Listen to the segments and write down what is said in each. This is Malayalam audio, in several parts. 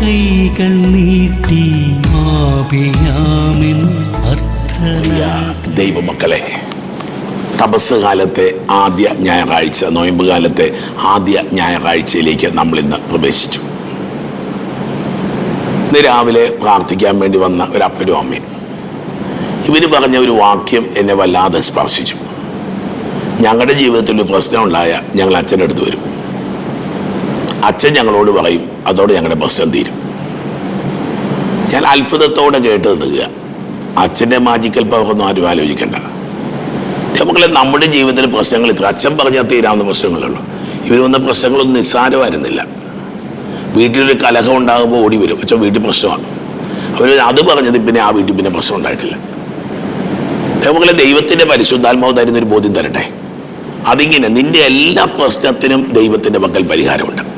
കൈകൾ നീട്ടി ദൈവമക്കളെ തപസ് കാലത്തെ ആദ്യ ഞായറാഴ്ച നോയമ്പ് കാലത്തെ ആദ്യ ഞായറാഴ്ചയിലേക്ക് നമ്മൾ ഇന്ന് പ്രവേശിച്ചു. ഇന്ന് രാവിലെ പ്രാർത്ഥിക്കാൻ വേണ്ടി വന്ന ഒരു അപ്പനും അമ്മയും. ഇവർ പറഞ്ഞ ഒരു വാക്യം എന്നെ വല്ലാതെ സ്പർശിച്ചു. ഞങ്ങളുടെ ജീവിതത്തിൽ ഒരു പ്രശ്നം ഉണ്ടായ ഞങ്ങൾ അച്ഛന്റെ അടുത്ത് വരും. അച്ഛൻ ഞങ്ങളോട് പറയും അതോടെ ഞങ്ങളുടെ പ്രശ്നം തീരും. ഞാൻ അത്ഭുതത്തോടെ കേട്ട് നിൽക്കുക. അച്ഛന്റെ മാജിക്കൽ പവർ ഒന്നും ആരും ആലോചിക്കേണ്ട. നമുക്കുള്ള നമ്മുടെ ജീവിതത്തിൽ പ്രശ്നങ്ങൾ ഇത്ര? അച്ഛൻ പറഞ്ഞാൽ തീരാവുന്ന പ്രശ്നങ്ങളുള്ളൂ ഇവർ വന്ന പ്രശ്നങ്ങളൊന്നും നിസ്സാരമായിരുന്നില്ല. വീട്ടിലൊരു കലഹം ഉണ്ടാകുമ്പോൾ ഓടി വരും. അച്ഛൻ വീട്ടിൽ പ്രശ്നമാണ്. അവർ അത് പറഞ്ഞത് പിന്നെ ആ വീട്ടിൽ പിന്നെ പ്രശ്നം ഉണ്ടായിട്ടില്ല. നമുക്കുള്ള ദൈവത്തിന്റെ പരിശുദ്ധാത്മാവ് തരുന്നൊരു ബോധ്യം തരട്ടെ? അതിങ്ങനെ നിന്റെ എല്ലാ പ്രശ്നത്തിനും ദൈവത്തിന്റെ പക്കൽ പരിഹാരമുണ്ട്.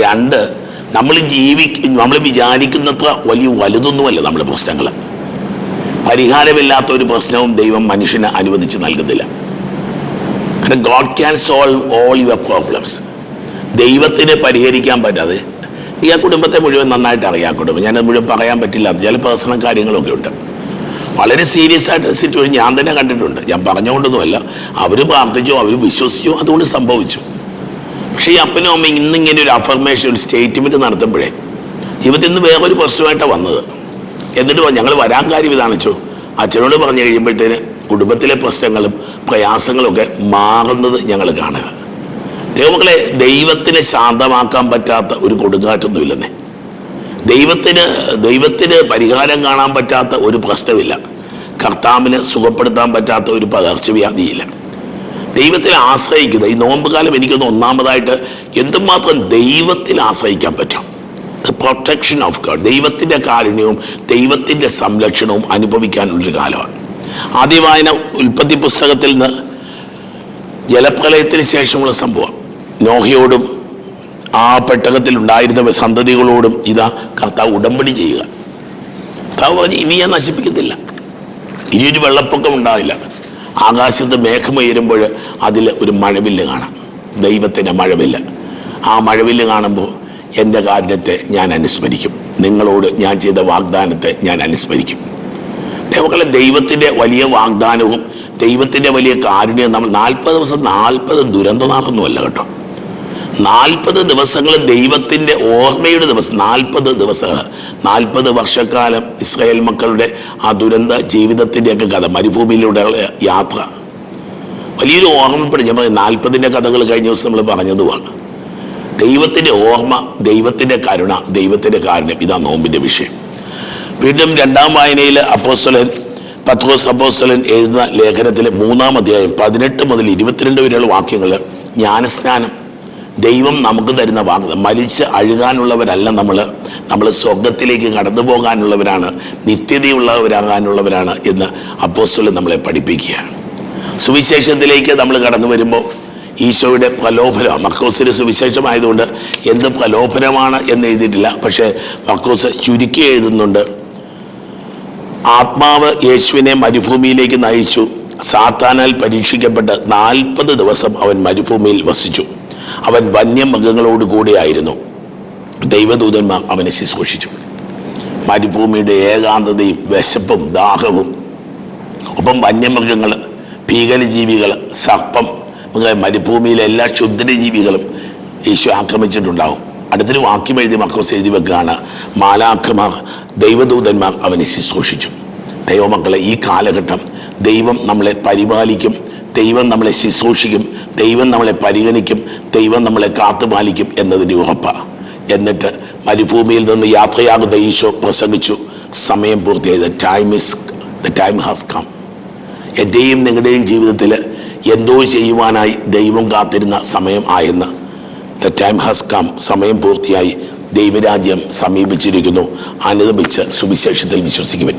രണ്ട് നമ്മൾ ജീവി നമ്മൾ വിചാരിക്കുന്നത്ര വലിയ വലുതൊന്നുമല്ല നമ്മുടെ പ്രശ്നങ്ങൾ. പരിഹാരമില്ലാത്ത ഒരു പ്രശ്നവും ദൈവം മനുഷ്യന് അനുവദിച്ച് നൽകുന്നില്ല. കാരണം God can solve all your problems ദൈവത്തിന് പരിഹരിക്കാൻ പറ്റാതെ ഈ ആ കുടുംബത്തെ മുഴുവൻ നന്നായിട്ട് അറിയാം കുടുംബം. ഞാനത് മുഴുവൻ പറയാൻ പറ്റില്ല. ചില പേഴ്സണൽ കാര്യങ്ങളൊക്കെ ഉണ്ട്. വളരെ സീരിയസ് ആയിട്ട് സിറ്റുവേഷൻ ഞാൻ തന്നെ കണ്ടിട്ടുണ്ട്. ഞാൻ പറഞ്ഞുകൊണ്ടൊന്നുമല്ല. അവർ പ്രാർത്ഥിച്ചു അവർ വിശ്വസിച്ചു അതുകൊണ്ട് സംഭവിച്ചു. പക്ഷേ ഈ അപ്പനും അമ്മയും ഇന്നിങ്ങനെ ഒരു അഫർമേഷൻ ഒരു സ്റ്റേറ്റ്മെന്റ് നടത്തുമ്പോഴേ ജീവിതത്തിൽ നിന്ന് വേറൊരു പ്രശ്നമായിട്ടാണ് വന്നത്. എന്നിട്ട് ഞങ്ങൾ വരാൻ കാര്യം ഇതാണിച്ചു അച്ഛനോട് പറഞ്ഞു കഴിയുമ്പോഴത്തേന് കുടുംബത്തിലെ പ്രശ്നങ്ങളും പ്രയാസങ്ങളും ഒക്കെ മാറുന്നത് ഞങ്ങൾ കാണുക. ദൈവങ്ങളെ ദൈവത്തിനെ ശാന്തമാക്കാൻ പറ്റാത്ത ഒരു കൊടുങ്കാറ്റൊന്നും ഇല്ലെന്നേ. ദൈവത്തിന് ദൈവത്തിന് പരിഹാരം കാണാൻ പറ്റാത്ത ഒരു പ്രശ്നമില്ല. കർത്താവിന് സുഖപ്പെടുത്താൻ പറ്റാത്ത ഒരു പകർച്ചവ്യാധിയില്ല. ദൈവത്തിൽ ആശ്രയിക്കുന്നത്. ഈ നോമ്പ് കാലം എനിക്കൊന്ന് ഒന്നാമതായിട്ട് എന്തുമാത്രം ദൈവത്തിൽ ആശ്രയിക്കാൻ പറ്റും? പ്രൊട്ടക്ഷൻ ഓഫ് ഗോഡ് ദൈവത്തിന്റെ കാരുണ്യവും ദൈവത്തിന്റെ സംരക്ഷണവും അനുഭവിക്കാനുള്ളൊരു കാലമാണ്. ആദ്യ വായന ഉൽപ്പത്തി പുസ്തകത്തിൽ നിന്ന് ജലപ്രളയത്തിന് ശേഷമുള്ള സംഭവം. നോഹയോടും ആ പെട്ടകത്തിൽ ഉണ്ടായിരുന്ന സന്തതികളോടും ഇതാ കർത്താവ് ഉടമ്പടി ചെയ്യുക. കർത്താവ് പറഞ്ഞ് ഇനി ഞാൻ നശിപ്പിക്കത്തില്ല. ഇനിയൊരു വെള്ളപ്പൊക്കം ഉണ്ടാവില്ല. ആകാശത്ത് മേഘമുയരുമ്പോൾ അതിൽ ഒരു മഴവില്ല് കാണാം. ദൈവത്തിന്റെ മഴവില്ല്. ആ മഴവില്ല് കാണുമ്പോൾ എന്റെ കാരുണ്യത്തെ ഞാൻ അനുസ്മരിക്കും. നിങ്ങളോട് ഞാൻ ചെയ്ത വാഗ്ദാനത്തെ ഞാൻ അനുസ്മരിക്കും. ദൈവങ്ങളെ ദൈവത്തിന്റെ വലിയ വാഗ്ദാനവും ദൈവത്തിന്റെ വലിയ കാരുണ്യവും നമ്മൾ നാൽപ്പത് ദിവസം നാൽപ്പത് ദുരന്തനാളൊന്നുമല്ല കേട്ടോ. നാൽപ്പത് ദിവസങ്ങൾ ദൈവത്തിന്റെ ഓർമ്മയുടെ ദിവസം നാൽപ്പത് ദിവസങ്ങൾ നാൽപ്പത് വർഷക്കാലം ഇസ്രായേൽ മക്കളുടെ ആ ദുരന്ത ജീവിതത്തിന്റെയൊക്കെ കഥ മരുഭൂമിയിലൂടെയുള്ള യാത്ര. വലിയൊരു ഓർമ്മപ്പെടും. ഞാൻ നാൽപ്പതിന്റെ കഥകൾ കഴിഞ്ഞ ദിവസം നമ്മൾ പറഞ്ഞതുമാണ്. ദൈവത്തിന്റെ ഓർമ്മ ദൈവത്തിന്റെ കരുണ ദൈവത്തിന്റെ കാരുണ്യം ഇതാ നോമ്പിന്റെ വിഷയം. വീണ്ടും രണ്ടാം വായനയിൽ അപ്പോസ്വലൻ പത്രോസ് അപ്പോസ്വലൻ എഴുതുന്ന ലേഖനത്തിലെ മൂന്നാം അധ്യായം പതിനെട്ട് മുതൽ ഇരുപത്തിരണ്ട് വരെയുള്ള വാക്യങ്ങൾ ജ്ഞാനസ്നാനം. ദൈവം നമുക്ക് തരുന്ന വാഗ്ദാനം മരിച്ച് അഴുകാനുള്ളവരല്ല നമ്മൾ നമ്മൾ സ്വർഗത്തിലേക്ക് കടന്നു പോകാനുള്ളവരാണ് നിത്യതയുള്ളവരാകാനുള്ളവരാണ് എന്ന് അപ്പോസ്റ്റൽ നമ്മളെ പഠിപ്പിക്കുകയാണ്. സുവിശേഷത്തിലേക്ക് നമ്മൾ കടന്നു വരുമ്പോൾ ഈശോയുടെ പ്രലോഭനം. മക്കോസിന് സുവിശേഷമായതുകൊണ്ട് എന്ത് പ്രലോഭനമാണ് എന്ന് എഴുതിയിട്ടില്ല. പക്ഷേ മക്കോസ് ചുരുക്കി എഴുതുന്നുണ്ട്. ആത്മാവ് യേശുവിനെ മരുഭൂമിയിലേക്ക് നയിച്ചു. സാത്താനാൽ പരീക്ഷിക്കപ്പെട്ട് നാൽപ്പത് ദിവസം അവൻ മരുഭൂമിയിൽ വസിച്ചു. അവൻ വന്യമൃഗങ്ങളോടുകൂടിയായിരുന്നു ദൈവദൂതന്മാർ അവനെ ശുശ്രൂഷിച്ചു. മരുഭൂമിയുടെ ഏകാന്തതയും വിശപ്പും ദാഹവും ഒപ്പം വന്യമൃഗങ്ങൾ ഭീകരജീവികൾ സർപ്പം മുതലായ മരുഭൂമിയിലെ എല്ലാ ക്ഷുദ്രജീവികളും യേശു ആക്രമിച്ചിട്ടുണ്ടാവും അടുത്തൊരു വാക്യം എഴുതി മക്കോസ് എഴുതി വെക്കുകയാണ് മാലാഖമാർ ദൈവദൂതന്മാർ അവനെ ശുശ്രൂഷിച്ചു. ദൈവമക്കളെ ഈ കാലഘട്ടം ദൈവം നമ്മളെ പരിപാലിക്കും ദൈവം നമ്മളെ ശുശ്രൂഷിക്കും ദൈവം നമ്മളെ പരിഗണിക്കും ദൈവം നമ്മളെ കാത്തുപാലിക്കും എന്നതിന്റെ ഉറപ്പാണ് എന്നിട്ട് മരുഭൂമിയിൽ നിന്ന് യാത്രയാകുന്ന ഈശോ പ്രസംഗിച്ചു സമയം പൂർത്തിയായി. The time is the time has come എന്റെയും നിങ്ങളുടെയും ജീവിതത്തിൽ എന്തോ ചെയ്യുവാനായി ദൈവം കാത്തിരുന്ന സമയം ആയെന്ന്. ദ ടൈം ഹാസ് കം സമയം പൂർത്തിയായി. ദൈവരാജ്യം സമീപിച്ചിരിക്കുന്നു. അനുദപിച്ച് സുവിശേഷത്തിൽ വിശ്വസിക്കുവൻ.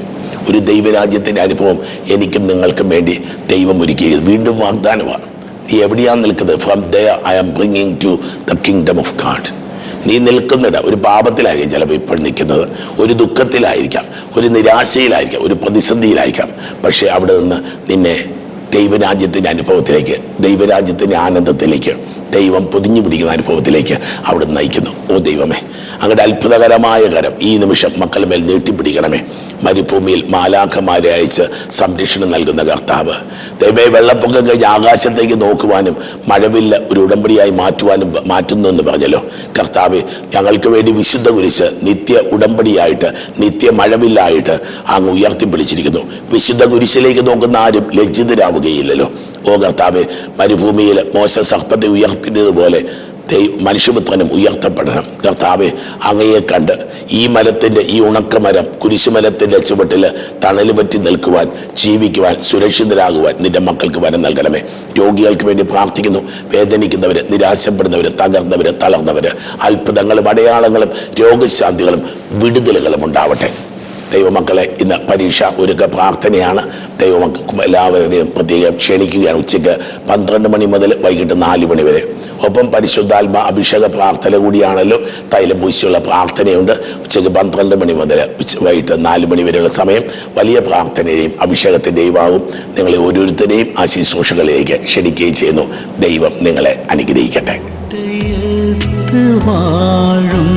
ഒരു ദൈവരാജ്യത്തിന്റെ അനുഭവം എനിക്കും നിങ്ങൾക്കും വേണ്ടി ദൈവം ഒരുക്കിയത് വീണ്ടും വാഗ്ദാനമാണ്. നീ എവിടെയാണ് നിൽക്കുന്നത്? From the I am bringing to the kingdom of God നീ നിൽക്കുന്നിട ഒരു പാപത്തിലായിരിക്കും ചിലപ്പോൾ ഇപ്പോൾ നിൽക്കുന്നത്. ഒരു ദുഃഖത്തിലായിരിക്കാം ഒരു നിരാശയിലായിരിക്കാം ഒരു പ്രതിസന്ധിയിലായിരിക്കാം. പക്ഷേ അവിടെ നിന്ന് നിന്നെ ദൈവരാജ്യത്തിന്റെ അനുഭവത്തിലേക്ക് ദൈവരാജ്യത്തിന്റെ ആനന്ദത്തിലേക്ക് ദൈവം പൊതിഞ്ഞു പിടിക്കുന്ന അനുഭവത്തിലേക്ക് അവിടെ നയിക്കുന്നു. ഓ ദൈവമേ അങ്ങയുടെ അത്ഭുതകരമായ കരം ഈ നിമിഷം മക്കൾ മേൽ നീട്ടിപ്പിടിക്കണമേ. മരുഭൂമിയിൽ മാലാഖമാരെ അയച്ച് സംരക്ഷണം നൽകുന്ന കർത്താവ് ദൈവമേ വെള്ളപ്പൊക്കം കഴിഞ്ഞ് ആകാശത്തേക്ക് നോക്കുവാനും മഴവില്ല ഒരു ഉടമ്പടിയായി മാറ്റുവാനും മാറ്റുന്നു എന്ന് പറഞ്ഞല്ലോ. കർത്താവ് ഞങ്ങൾക്ക് വേണ്ടി വിശുദ്ധ കുരിശ് നിത്യ ഉടമ്പടിയായിട്ട് നിത്യ മഴവില്ലായിട്ട് അങ്ങ് ഉയർത്തിപ്പിടിച്ചിരിക്കുന്നു. വിശുദ്ധ കുരിശിലേക്ക് നോക്കുന്ന ആരും ലജ്ജിതരാവുകയില്ലല്ലോ ഓ കർത്താവ് മരുഭൂമിയിൽ മോശ സർപ്പത്തെ ഉയർത്തിയതുപോലെ ദൈ മനുഷ്യപുത്രനും ഉയർത്തപ്പെടണം. കർത്താവ് അങ്ങയെ കണ്ട് ഈ മരത്തിന്റെ ഈ ഉണക്കമരം കുരിശുമരത്തിന്റെ ചുവട്ടിൽ തണൽ പറ്റി നിൽക്കുവാൻ ജീവിക്കുവാൻ സുരക്ഷിതരാകുവാൻ നിന്റെ മക്കൾക്ക് വരം നൽകണമേ. രോഗികൾക്ക് വേണ്ടി പ്രാർത്ഥിക്കുന്നു. വേദനിക്കുന്നവർ നിരാശപ്പെടുന്നവർ തകർന്നവർ തളർന്നവർ അത്ഭുതങ്ങളും അടയാളങ്ങളും രോഗശാന്തികളും വിടുതലുകളും ഉണ്ടാവട്ടെ. ദൈവമക്കളെ ഇന്ന് പരീക്ഷ ഒരുക്ക പ്രാർത്ഥനയാണ്. ദൈവമക്കും എല്ലാവരുടെയും പ്രത്യേകം ക്ഷണിക്കുകയാണ് ഉച്ചയ്ക്ക് പന്ത്രണ്ട് മണി മുതൽ വൈകിട്ട് നാല് മണി വരെ. ഒപ്പം പരിശുദ്ധാത്മ അഭിഷേക പ്രാർത്ഥന കൂടിയാണല്ലോ. തൈലപൂശിയുള്ള പ്രാർത്ഥനയുണ്ട്. ഉച്ചയ്ക്ക് പന്ത്രണ്ട് മണി മുതൽ ഉച്ച വൈകിട്ട് നാല് മണി വരെയുള്ള സമയം വലിയ പ്രാർത്ഥനയും അഭിഷേകത്തിന്റെയും ആവും നിങ്ങളെ ഓരോരുത്തരെയും ആ ശുശ്രൂഷകളിലേക്ക് ക്ഷണിക്കുകയും ചെയ്യുന്നു. ദൈവം നിങ്ങളെ അനുഗ്രഹിക്കട്ടെ. ഹൃദയത്ത്